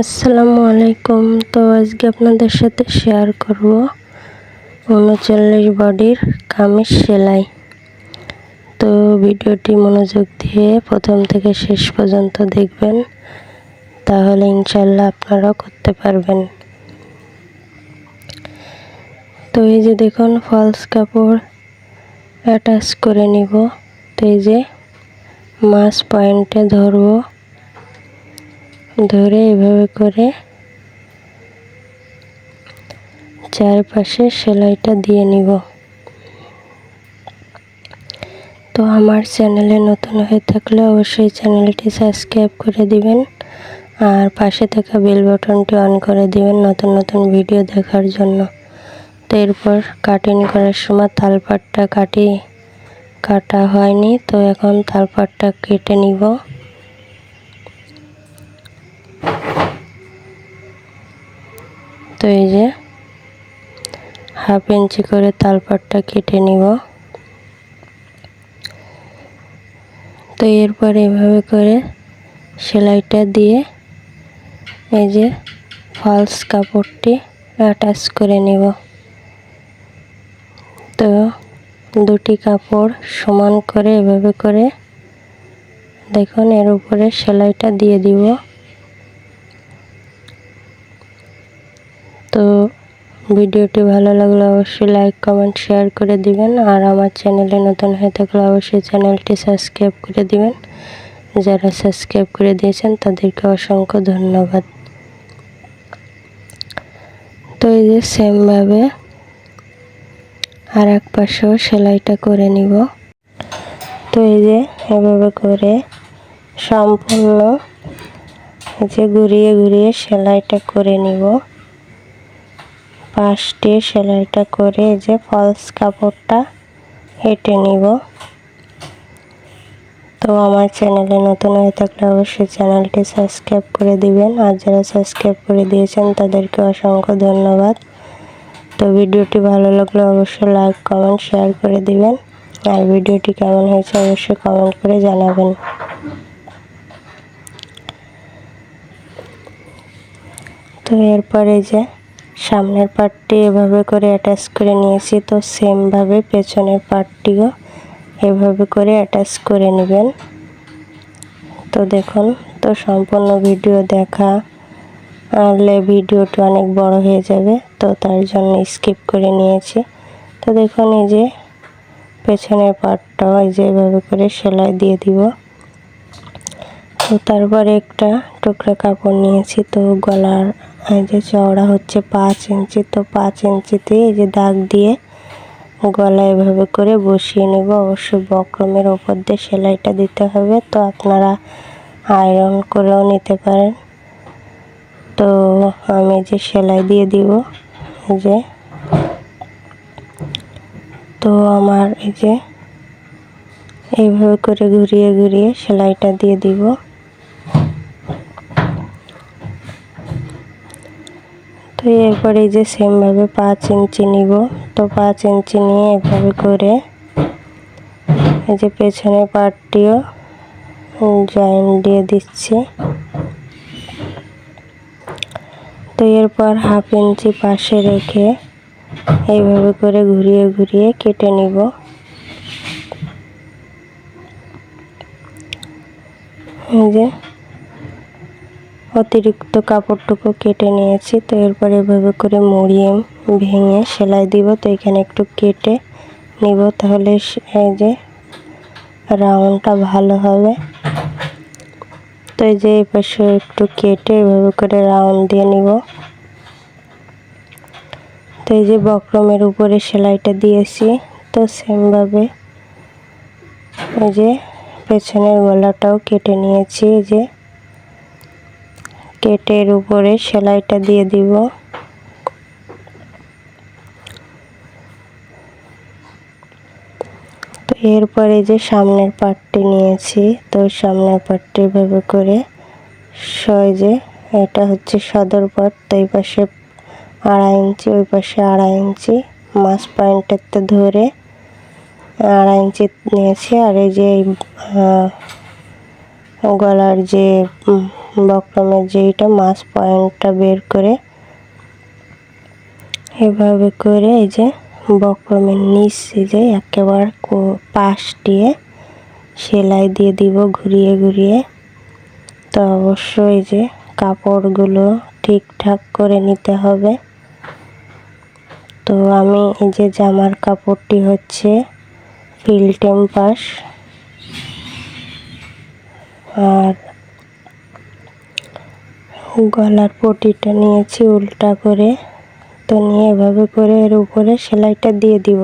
আসসালামু আলাইকুম। তো আজকে আপনাদের সাথে শেয়ার করব উনচল্লিশ বডির কামিজ সেলাই। তো ভিডিওটি মনোযোগ দিয়ে প্রথম থেকে শেষ পর্যন্ত দেখবেন, তাহলে ইনশাল্লাহ আপনারাও করতে পারবেন। তো এই যে দেখুন ফলস কাপড় অ্যাটাচ করে নিব। তো এই যে মাছ পয়েন্টে ধরবো। ধরে এভাবে করে চারপাশে সেলাইটা দিয়ে নিব। তো আমার চ্যানেলে নতুন হয়ে থাকলে অবশ্যই চ্যানেলটি সাবস্ক্রাইব করে দিবেন আর পাশে থাকা বেল বাটনটি অন করে দিবেন নতুন নতুন ভিডিও দেখার জন্য। তো এরপর কাটিং করার সময় তালপাটটা কাটি, কাটা হয়নি, তো এখন তালপাটটা কেটে নিব। তো এই যে হাফ ইঞ্চি করে তালপাটটা কেটে নিব। তো এরপর এভাবে করে সেলাইটা দিয়ে এই যে ফলস কাপড়টি অ্যাটাচ করে নিব। তো দুটি কাপড় সমান করে এভাবে করে দেখুন, এর উপরে সেলাইটা দিয়ে দিব। তো ভিডিওটি ভালো লাগলে অবশ্যই লাইক কমেন্ট শেয়ার করে দিবেন। আর আমার চ্যানেলে নতুন হয়ে থাকলে অবশ্যই চ্যানেলটি সাবস্ক্রাইব করে দিবেন। যারা সাবস্ক্রাইব করে দিয়েছেন, তাদেরকে অসংখ্য ধন্যবাদ। তো এই যে সেমভাবে আর এক পাশেও সেলাইটা করে নিব। তো এই যে এভাবে করে সম্পূর্ণ যে ঘুরিয়ে ঘুরিয়ে সেলাইটা করে নিব। পাশটি সেলাইটা করে যে ফলস কাপড়টা হেঁটে নিব। তো আমার চ্যানেলে নতুন হয়ে থাকলে অবশ্যই চ্যানেলটি সাবস্ক্রাইব করে দিবেন। আর যারা সাবস্ক্রাইব করে দিয়েছেন, তাদেরকে অসংখ্য ধন্যবাদ। তো ভিডিওটি ভালো লাগলে অবশ্যই লাইক, কমেন্ট, শেয়ার করে দিবেন। আর ভিডিওটি কেমন হয়েছে অবশ্যই কমেন্ট করে জানাবেন। তো এরপরে যে সামনের পার্টটি এভাবে করে অ্যাটাচ করে নিয়েছি, তো সেমভাবে পেছনের পার্টটিও এভাবে করে অ্যাটাচ করে নেবেন। তো দেখুন, তো সম্পূর্ণ ভিডিও দেখা, আনলে ভিডিওটি অনেক বড় হয়ে যাবে, তো তার জন্য স্কিপ করে নিয়েছি। তো দেখুন, এই যে পেছনের পার্টটাও এই যে এভাবে করে সেলাই দিয়ে দিব। তো তারপরে একটা টুকরা কাপড় নিয়েছি, তো গলার এই যে চওড়া হচ্ছে পাঁচ ইঞ্চি, তো পাঁচ ইঞ্চিতে এই যে দাগ দিয়ে গলা এভাবে করে বসিয়ে নেব। অবশ্যই বক্রমের ওপর দিয়ে সেলাইটা দিতে হবে। তো আপনারা আয়রন করেও নিতে পারেন। তো আমি যে সেলাই দিয়ে দিব যে। তো আমার এই যে এইভাবে করে ঘুরিয়ে ঘুরিয়ে সেলাইটা দিয়ে দিব। তো এরপর এই যে সেমভাবে পাঁচ ইঞ্চি নিব। তো পাঁচ ইঞ্চি নিয়ে এভাবে করে এই যে পেছনের পার্টটিও জয়েন দিয়ে দিচ্ছি। তো এরপর হাফ ইঞ্চি পাশে রেখে এইভাবে করে ঘুরিয়ে ঘুরিয়ে কেটে নিব। এই যে অতিরিক্ত কাপড়টুকু কেটে নিয়েছি, তো এরপর এভাবে করে মুড়িয়ে ভেঙে সেলাই দিব। তো এখানে একটু কেটে নিব, তাহলে এই যে রাউন্ডটা ভালো হবে। তো এই যে এই পাশে একটু কেটে এভাবে করে রাউন্ড দিয়ে নিব। তো এই যে বক্রমের উপরে সেলাইটা দিয়েছি, তো সেমভাবে এই যে পেছনের গলাটাও কেটে নিয়েছি, এই যে কেটের উপরে সেলাইটা দিয়ে দিব। তো এরপরে যে সামনের পাটটি নিয়েছি, তো সামনের পাটটি এভাবে করে যে এটা হচ্ছে সদর পাট, তো এই পাশে আড়াই ইঞ্চি, ওই পাশে আড়াই ইঞ্চি, মাছ পয়েন্টেরতে ধরে আড়াই ইঞ্চি নিয়েছি। আর এই যে গলার যে বক্রমের যেইটা মাছ পয়েন্টটা বের করে এভাবে করে এই যে বক্রমের নিচ যে একেবারে পাশ দিয়ে সেলাই দিয়ে দিব ঘুরিয়ে ঘুরিয়ে। তো অবশ্যই যে কাপড়গুলো ঠিকঠাক করে নিতে হবে। তো আমি এই যে জামার কাপড়টি হচ্ছে ফিল্টেম পাশ আর গলার পটিটা নিয়েছি উল্টা করে। তো নিয়ে এভাবে করে এর উপরে সেলাইটা দিয়ে দিব।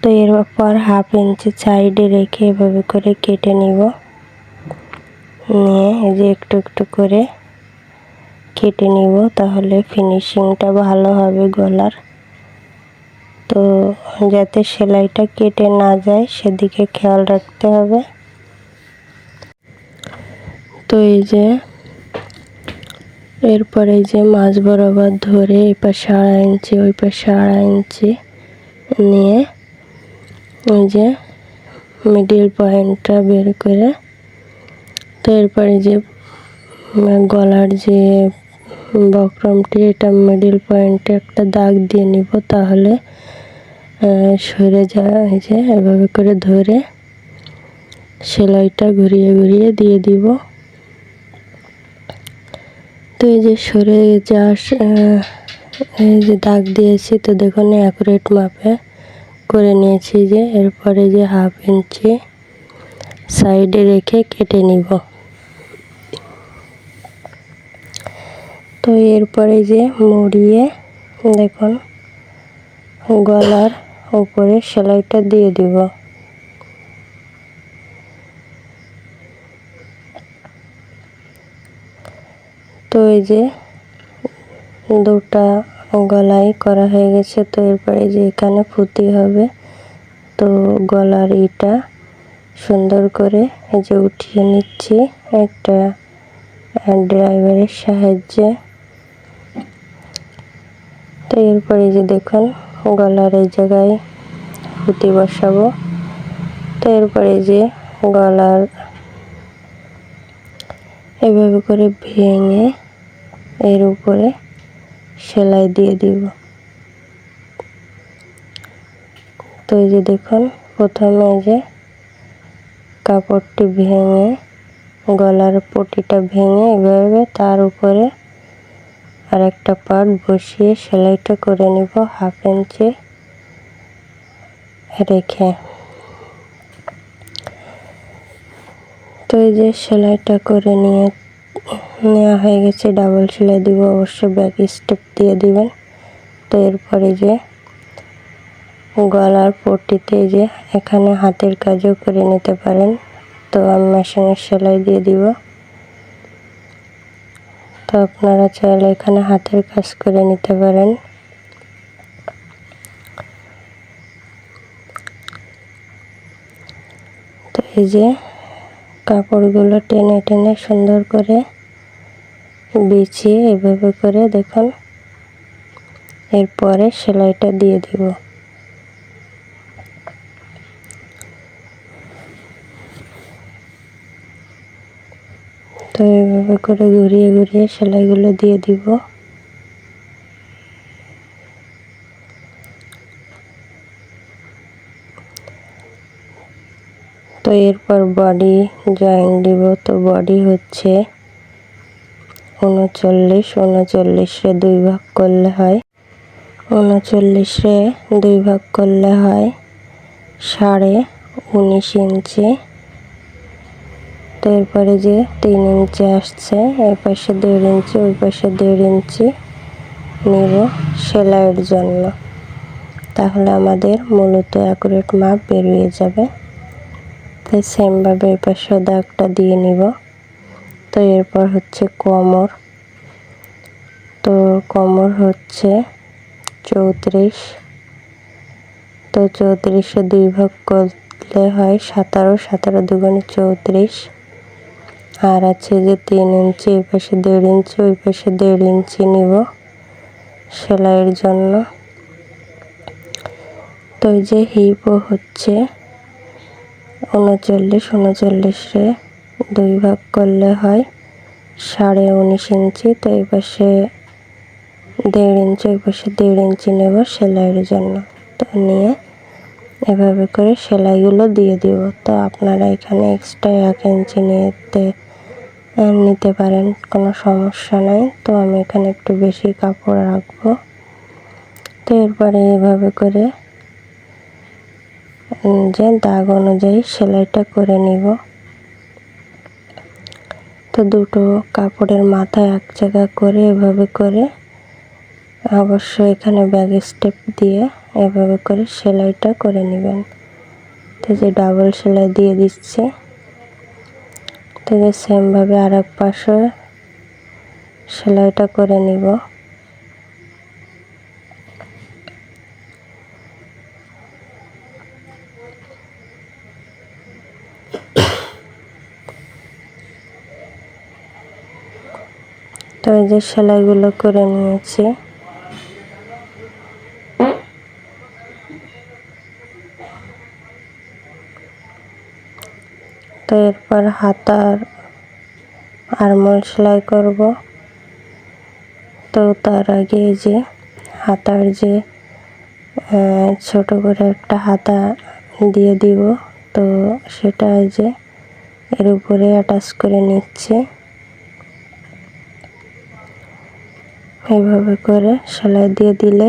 তো এরপর হাফ ইঞ্চি সাইডে রেখে এভাবে করে কেটে নিব। নিয়ে এই যে একটু একটু করে কেটে নিব তাহলে ফিনিশিংটা ভালো হবে গলার। তো যাতে সেলাইটা কেটে না যায় সেদিকে খেয়াল রাখতে হবে। তো এই যে, এরপরে যে মাছ বরাবর ধরে এই পাশে আড়াই ইঞ্চি, ওই পাশে আড়াই ইঞ্চি নিয়ে ওই যে মিডিল পয়েন্টটা বের করে, তো এরপরে যে গলার যে বক্রমটি, এটা মিডিল পয়েন্টে একটা দাগ দিয়ে নিব তাহলে সরে যায় যে এভাবে করে ধরে সেলাইটা ঘুরিয়ে ঘুরিয়ে দিয়ে দিব। তো এই যে সরে যা এই যে দাগ দিয়েছি, তো দেখুন অ্যাকুরেট মাপে করে নিয়েছি যে, এরপরে যে হাফ ইঞ্চি সাইডে রেখে কেটে নিব। তো এরপরে যে মুড়িয়ে দেখুন, গলার উপরে সেলাইটা দিয়ে দিব। তো এই যে দুটা গলায় করা হয়ে গেছে, তো এরপরে যে এখানে ফুতি হবে। তো গলার ইটা সুন্দর করে এই যে উঠিয়ে নিচ্ছি একটা ড্রাইভারের সাহায্যে। তো এরপরে যে দেখুন গলার এই জায়গায় পুঁতি বসাবো। তো এরপরে যে গলার এভাবে করে ভেঙে এর উপরে সেলাই দিয়ে দিব। তো এই যে দেখুন, প্রথমে যে কাপড়টি ভেঙে, গলার পটিটা ভেঙে এভাবে তার উপরে আর একটা পার্ট বসিয়ে সেলাইটা করে নিব হাফ ইঞ্চি রেখে। তো এই যে সেলাইটা করে নিয়ে নেওয়া হয়ে গেছে ডাবল সেলাই দিব অবশ্যই ব্যাক স্টেপ দিয়ে দিবেন। তো এরপরে যে গলার পট্টিতে যে এখানে হাতের কাজও করে নিতে পারেন। তো আমি মেশিনের সেলাই দিয়ে দিব। তো আপনারা চাইলে এখানে হাতের কাজ করে নিতে পারেন। তো এই যে কাপড়গুলো টেনে টেনে সুন্দর করে বিছিয়ে এভাবে করে দেখুন। এরপরে সেলাইটা দিয়ে দিব। তো এভাবে করে ঘুরিয়ে ঘুরিয়ে সেলাইগুলো দিয়ে দিব। তো এরপর বডি জয়েন দিব। তো বডি হচ্ছে উনচল্লিশ উনচল্লিশে দুই ভাগ করলে হয় উনচল্লিশে দুই ভাগ করলে হয় সাড়ে উনিশ ইঞ্চি। এরপরে যে তিন ইঞ্চি আসছে এই পাশে দেড় ইঞ্চি, ওই পাশে দেড় ইঞ্চি নিব সেলাইয়ের জন্য। তাহলে আমাদের মূলত অ্যাকুরেট মাপ বেরিয়ে যাবে। তাই সেমভাবে এই পাশে দাগটা দিয়ে নিব। তো এরপর হচ্ছে কোমর। তো কোমর হচ্ছে চৌত্রিশ। তো চৌত্রিশে দুই ভাগ করলে হয় সতেরো সতেরো দুগুণে চৌত্রিশ। আর আছে যে তিন ইঞ্চি এই পাশে দেড় ইঞ্চি, ওই পাশে দেড় ইঞ্চি নিব সেলাইয়ের জন্য। তো এই যে হিপও হচ্ছে উনচল্লিশ, উনচল্লিশে দুই ভাগ করলে হয় সাড়ে উনিশ ইঞ্চি, তো এই পাশে দেড় ইঞ্চি, ওই পাশে দেড় ইঞ্চি নেব সেলাইয়ের জন্য। তো নিয়ে এভাবে করে সেলাইগুলো দিয়ে দিব। তো আপনারা এখানে এক্সট্রা এক ইঞ্চি নিতে নিতে পারেন, কোনো সমস্যা নাই। তো আমি এখানে একটু বেশি কাপড় রাখব। তো এরপরে এভাবে করে যে দাগ অনুযায়ী সেলাইটা করে নিব। তো দুটো কাপড়ের মাথা এক জায়গা করে এভাবে করে অবশ্য এখানে ব্যাগ স্টেপ দিয়ে এভাবে করে সেলাইটা করে নেবেন। তো যে ডাবল সেলাই দিয়ে দিচ্ছি। তো যে সেমভাবে আর এক পাশে সেলাইটা করে নিব। তো এই যে সেলাইগুলো করে নিয়েছি। তো এরপর হাতার আরমোল সেলাই করব। তো তার আগে যে হাতার যে ছোট করে একটা হাতা দিয়ে দিব। তো সেটা যে এর উপরে অ্যাটাচ করে নিচ্ছি। এভাবে করে সেলাই দিয়ে দিলে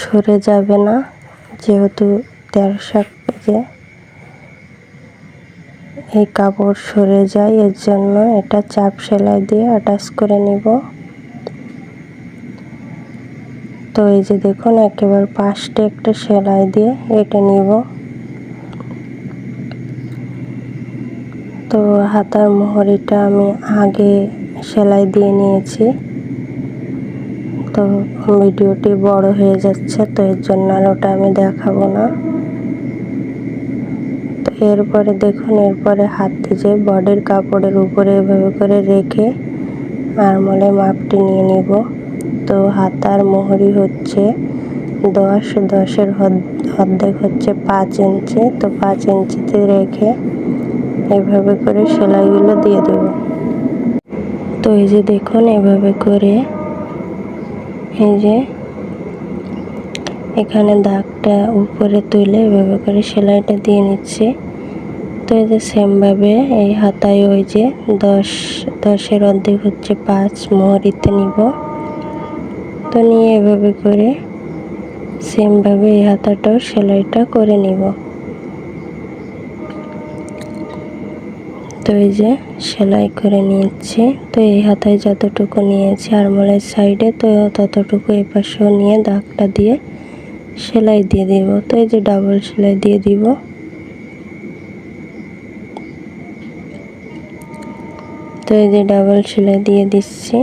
সরে যাবে না, যেহেতু তেরোশো পেজে এই কাপড় সরে যায়, এর জন্য এটা চাপ সেলাই দিয়ে অ্যাটাচ করে নিব। তো এই যে দেখুন, একেবারে পাশটা একটা সেলাই দিয়ে এটে নিব। তো হাতার মোহরিটা আমি আগে সেলাই দিয়ে নিয়েছি। তো ভিডিওটি বড় হয়ে যাচ্ছে, তো এর জন্য আর ওটা আমি দেখাবো না। তো এরপরে দেখুন, এরপরে হাত যে বডির কাপড়ের উপরে এভাবে করে রেখে আরমলে মাপটি নিয়ে নিব। তো হাতার মোহরি হচ্ছে দশ, দশের অর্ধেক হচ্ছে পাঁচ ইঞ্চি। তো পাঁচ ইঞ্চিতে রেখে এভাবে করে সেলাইগুলো দিয়ে দেব। তো এই যে দেখুন, এভাবে করে এই যে, এখানে দাগটা উপরে তুলে এভাবে করে সেলাইটা দিয়ে নিচ্ছে। তো এই যে সেমভাবে এই হাতায় ওই যে দশ, দশের অর্ধেক হচ্ছে পাঁচ মোহরিতে নিব। তো নিয়ে এভাবে করে সেমভাবে এই হাতাটাও সেলাইটা করে নিব। তো যে সেলাই করে নিয়েছি। তো এই হাতায় যতটুকু নিয়েছি আরমোলের সাইডে, তো ততটুকু এই পাশেও নিয়ে দাগটা দিয়ে সেলাই দিয়ে দিব। তো এই যে ডাবল সেলাই দিয়ে দিব। তো এই যে ডাবল সেলাই দিয়ে দিচ্ছি।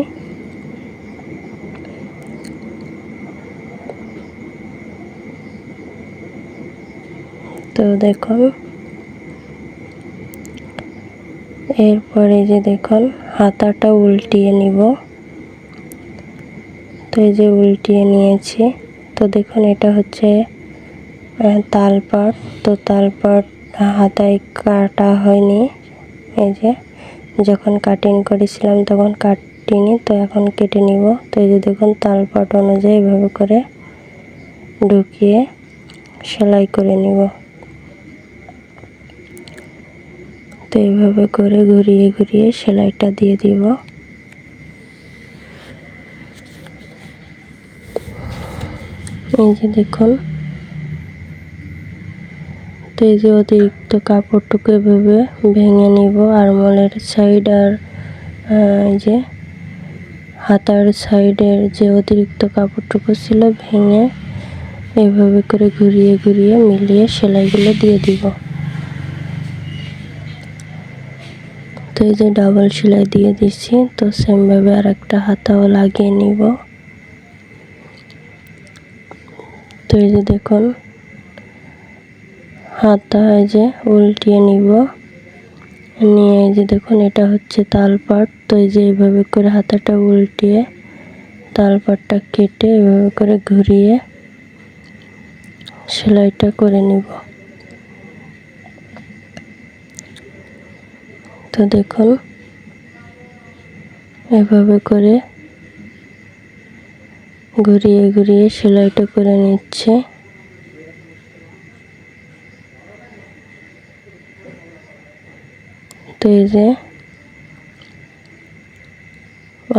তো দেখুন এরপরে যে দেখুন, হাতাটা উল্টিয়ে নিব। তো এই যে উল্টিয়ে নিয়েছি। তো দেখুন, এটা হচ্ছে তালপাট তো তালপাট হাতায় কাটা হয়নি। এই যে যখন কাটিং করেছিলাম তখন কাটিনি, তো এখন কেটে নিব। তো এই যে দেখুন তালপাট অনুযায়ী এভাবে করে ঢুকিয়ে সেলাই করে নিব। তো এইভাবে করে ঘুরিয়ে ঘুরিয়ে সেলাইটা দিয়ে দিব। এই যে দেখুন। তো এই যে অতিরিক্ত কাপড়টুকু এভাবে ভেঙে নিব আর মলের সাইড আর এই যে হাতার সাইডের যে অতিরিক্ত কাপড়টুকু ছিল ভেঙে এভাবে করে ঘুরিয়ে ঘুরিয়ে মিলিয়ে সেলাইগুলো দিয়ে দিব। তো এই যে ডাবল সেলাই দিয়ে দিচ্ছি, তো সেমভাবে আর একটা হাতাও লাগিয়ে নিব। তো এই যে দেখুন, হাতা এই যে উল্টিয়ে নিব। নিয়ে এই যে দেখুন, এটা হচ্ছে তালপাট। তো এই যে এইভাবে করে হাতাটা উল্টিয়ে তালপাটটা কেটে এভাবে করে ঘুরিয়ে সেলাইটা করে নিব। তো দেখুন, এভাবে করে ঘুরিয়ে ঘুরিয়ে সেলাইটা করে নিচ্ছে। তো এই যে,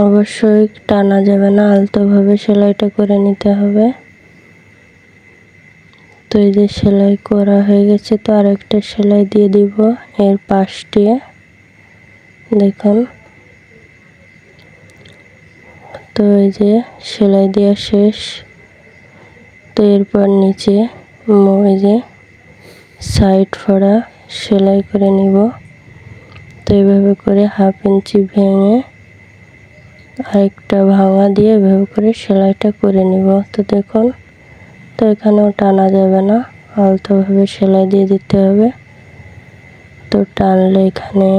অবশ্যই টানা যাবে না, আলতোভাবে সেলাইটা করে নিতে হবে। তো এই যে সেলাই করা হয়ে গেছে, তো আরেকটা সেলাই দিয়ে দিব এর পাশ দিয়ে। দেখুন। তো এই যে সেলাই দেওয়া শেষ। তো এরপর নিচে এই যে সাইড ফোড়া সেলাই করে নিব। তো এইভাবে করে হাফ ইঞ্চি ভেঙে আরেকটা ভাঙা দিয়ে এভাবে করে সেলাইটা করে নিব। তো দেখুন, তো এখানেও টানা যাবে না, আলতোভাবে সেলাই দিয়ে দিতে হবে। তো টানলে এখানে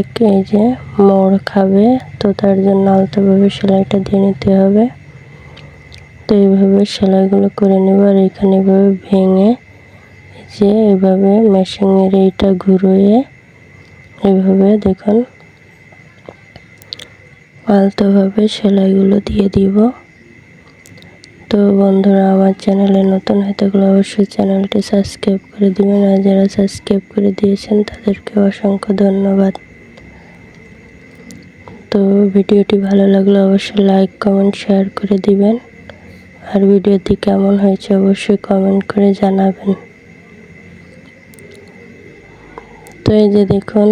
এক এই যে মোড় খাবে, তো তার জন্য আলতোভাবে সেলাইটা দিয়ে নিতে হবে। তো এইভাবে সেলাইগুলো করে নেব, আর এখানে এভাবে ভেঙে যে এভাবে মেশিনের এইটা ঘুরিয়ে এভাবে দেখুন, আলতোভাবে সেলাইগুলো দিয়ে দিব। তো বন্ধুরা, আমার চ্যানেলে নতুন হয়ে থাকলে অবশ্যই চ্যানেলটি সাবস্ক্রাইব করে দিবেন, আর যারা সাবস্ক্রাইব করে দিয়েছেন তাদেরকে অসংখ্য ধন্যবাদ। তো ভিডিওটি ভালো লাগলে অবশ্যই লাইক কমেন্ট শেয়ার করে দিবেন। আর ভিডিওটি কেমন হয়েছে অবশ্যই কমেন্ট করে জানাবেন। তো এই যে দেখুন,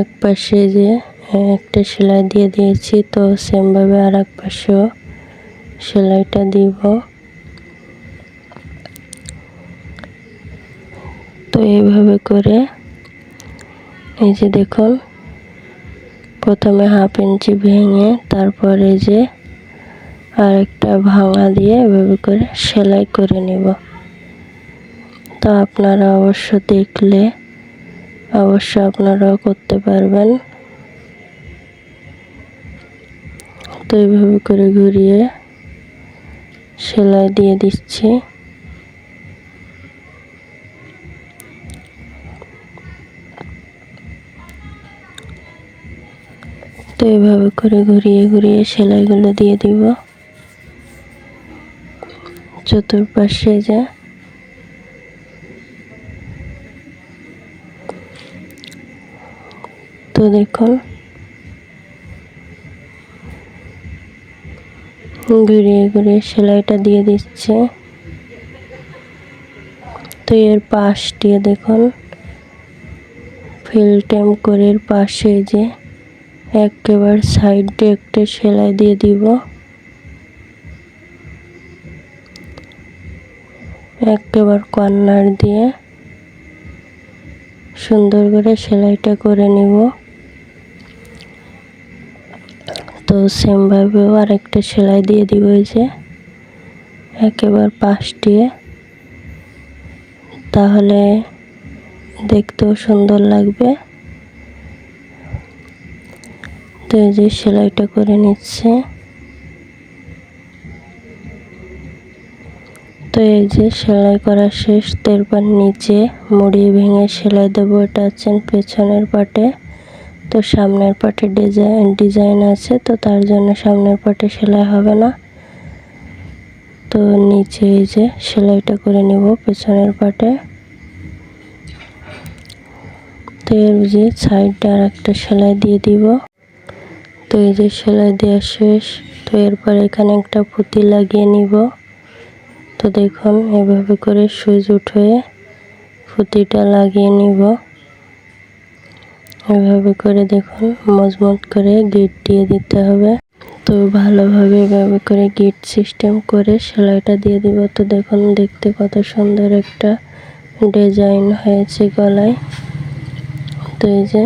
এক পাশে যে একটা সেলাই দিয়ে দিয়েছি, তো সেমভাবে আর এক পাশেও সেলাইটা দিব। তো এইভাবে করে, এই যে দেখুন প্রথমে হাফ ইঞ্চি ভেঙে তারপরে যে আরেকটা ভাঙা দিয়ে এভাবে করে সেলাই করে নিব। তো আপনারা অবশ্য দেখলে, অবশ্য আপনারাও করতে পারবেন। তো এইভাবে করে ঘুরিয়ে সেলাই দিয়ে দিচ্ছি। তো এইভাবে করে ঘুরিয়ে ঘুরিয়ে সেলাইগুলো দিয়ে দিব। চতুর্পাশে যা। তো দেখুন। ঘুরিয়ে ঘুরিয়ে সেলাইটা দিয়ে দিচ্ছে। তো এর পাশ দিয়ে দেখুন। ফিল্টেম করে পাশে যে একেবারে সাইডে একটা সেলাই দিয়ে দিব। একেবারে কর্নার দিয়ে সুন্দর করে সেলাইটা করে নিব। তো সেমভাবেও আরেকটা সেলাই দিয়ে দিব যে। একেবারে পাশ দিয়ে। তাহলে দেখতেও সুন্দর লাগবে। তো এই যে সেলাইটা করে নিচ্ছে। তো এই যে সেলাই করা শেষ, তো তারপর নিচে মুড়ি ভেঙে সেলাই দেবো, এটা হচ্ছেন পেছনের পাটে। তো সামনের পাটে ডিজাইন ডিজাইন আছে, তো তার জন্য সামনের পাটে সেলাই হবে না। তো নিচে এই যে সেলাইটা করে নিব পেছনের পাটে। তো এর যে সাইডটা আর একটা সেলাই দিয়ে দিব। তো এই যে সেলাই দেওয়া শেষ, তো এরপর এখানে একটা পুঁতি লাগিয়ে নিব। তো দেখুন, এভাবে করে সুইচ উঠে পুঁতিটা লাগিয়ে নিব। এভাবে করে দেখুন মজবুত করে গিট দিয়ে দিতে হবে। তো ভালোভাবে এভাবে করে গিট সিস্টেম করে সেলাইটা দিয়ে দিব। তো দেখুন, দেখতে কত সুন্দর একটা ডিজাইন হয়েছে গলায়। তো এই যে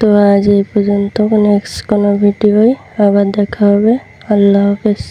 তো আজ এই পর্যন্ত। নেক্সট কোনো ভিডিওই আবার দেখা হবে। আল্লাহ হাফেজ।